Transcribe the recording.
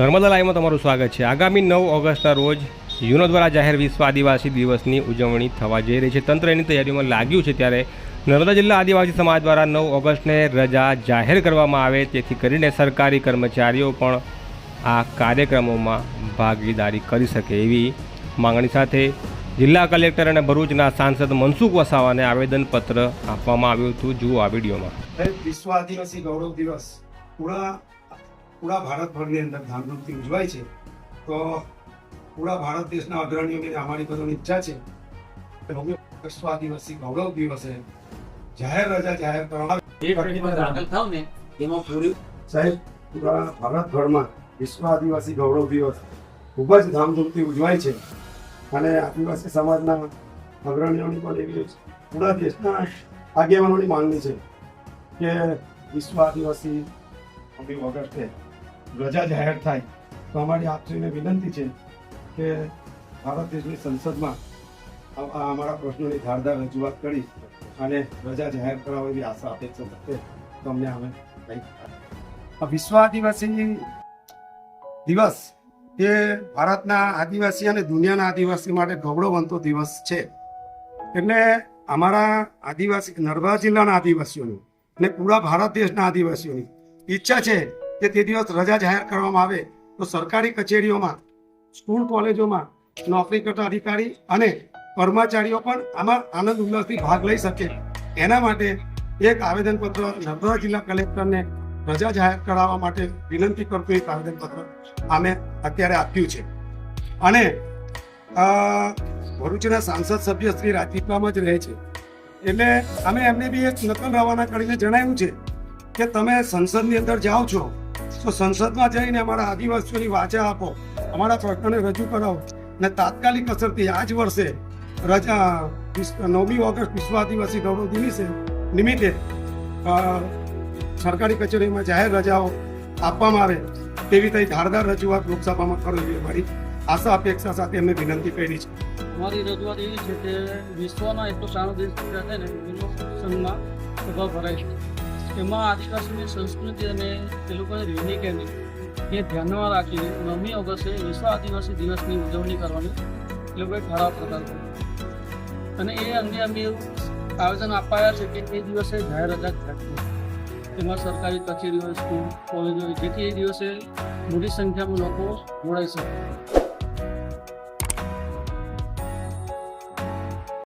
નર્મદા લાઈવમાં તમારું સ્વાગત છે. આગામી નવ ઓગસ્ટના રોજ યુનો દ્વારા જાહેર વિશ્વ આદિવાસી દિવસની ઉજવણી થવા જઈ રહી છે. તંત્ર એની તૈયારીઓમાં લાગ્યું છે ત્યારે નર્મદા જિલ્લા આદિવાસી સમાજ દ્વારા નવ ઓગસ્ટને રજા જાહેર કરવામાં આવે તેથી કરીને સરકારી કર્મચારીઓ પણ આ કાર્યક્રમોમાં ભાગીદારી કરી શકે એવી માંગણી સાથે જિલ્લા કલેક્ટર અને ભરૂચના સાંસદ મનસુખ વસાવાને આવેદનપત્ર આપવામાં આવ્યું હતું. જુઓ આ વિડીયોમાં. વિશ્વ આદિવાસી ગૌરવ દિવસ. પૂરા પૂરા ભારતભરની અંદર ધામધૂમથી ઉજવાય છે તો પૂરા ભારત દેશના અગ્રણીઓની અમારી બધાની ઈચ્છા છે કે હવે વિશ્વ આદિવાસી ગૌરવ દિવસે જાહેર રજા જાહેર કરવામાં ને એમાં પૂરી સાહેબ પૂરા ભારતભરમાં વિશ્વ આદિવાસી ગૌરવ દિવસ ખૂબ જ ધામધૂમથી ઉજવાય છે અને આદિવાસી સમાજના અગ્રણીઓની પણ એવી પૂરા દેશના આગેવાનોની માંગણી છે કે વિશ્વ આદિવાસી નવમી ઓગસ્ટે રજા જાહેર થાય, તો અમારી આપશ્રીને વિનંતી છે કે ભારત દેશની સંસદમાં અમારા પ્રશ્નોની ધારદાર રજૂઆત કરી અને રજા જાહેર કરાવો એવી આશા અપેક્ષા સાથે તમને અમે વિશ્વ આદિવાસી દિવસ એ ભારતના આદિવાસી અને દુનિયાના આદિવાસી માટે ગૌરવવંતો દિવસ છે. એટલે અમારા આદિવાસી નર્મદા જિલ્લાના આદિવાસીઓની અને પૂરા ભારત દેશના આદિવાસીઓની ઈચ્છા છે કે તે દિવસ રજા જાહેર કરવામાં આવે તો સરકારી કચેરીઓમાં, સ્કૂલ કોલેજોમાં, નોકરી કરતા અધિકારી અને કર્મચારીઓ પણ આમાં આનંદ ઉલ્લાસથી ભાગ લઈ શકે. એના માટે એક આવેદનપત્ર નર્મદા જિલ્લા કલેક્ટરને રજા જાહેર કરાવવા માટે વિનંતી કરતું એક આવેદનપત્ર અમે અત્યારે આપ્યું છે. અને ભરૂચના સાંસદ સભ્ય શ્રી રાજપીપળામાં જ રહે છે. એટલે અમે એમને બી એક નકલ રવાના કરીને જણાવ્યું છે કે તમે સંસદની અંદર જાઓ છો તો સંસદમાં જઈને અમારા આદિવાસીઓની વાચા આપો, અમારા પ્રશ્નોને રજૂ કરાવો. ને તાત્કાલિક અસરથી આ જ વર્ષે રજા નવમી ઓગસ્ટ વિશ્વ આદિવાસી ગૌરવ દિવસે નિમિત્તે સરકારી કચેરીમાં જાહેર રજાઓ આપવામાં આવે તેવી તઈ ધારદાર રજૂઆત લોકસભામાં કરવી મારી આશા અપેક્ષા સાથે એમને વિનંતી કરી છે. અમારી રજૂઆત એવી છે કે વિશ્વનો એટલો સારો દેશ છે ને સંઘમાં સભા ભરાય છે. એમાં આદિવાસીની સંસ્કૃતિ અને એ લોકોની રહેણી એ ધ્યાનમાં રાખી નવમી ઓગસ્ટે વિશ્વ આદિવાસી દિવસની ઉજવણી કરવાની એ લોકોએ ઠરાવ કર્યો. અને એ અંગે અમે એવું આવેદન અપાયા છે કે એ દિવસે જાહેર રજા રાખવી એમાં સરકારી કચેરીઓ, સ્કૂલ, કોલેજો, જેથી એ દિવસે મોટી સંખ્યામાં લોકો જોડાઈ શકે.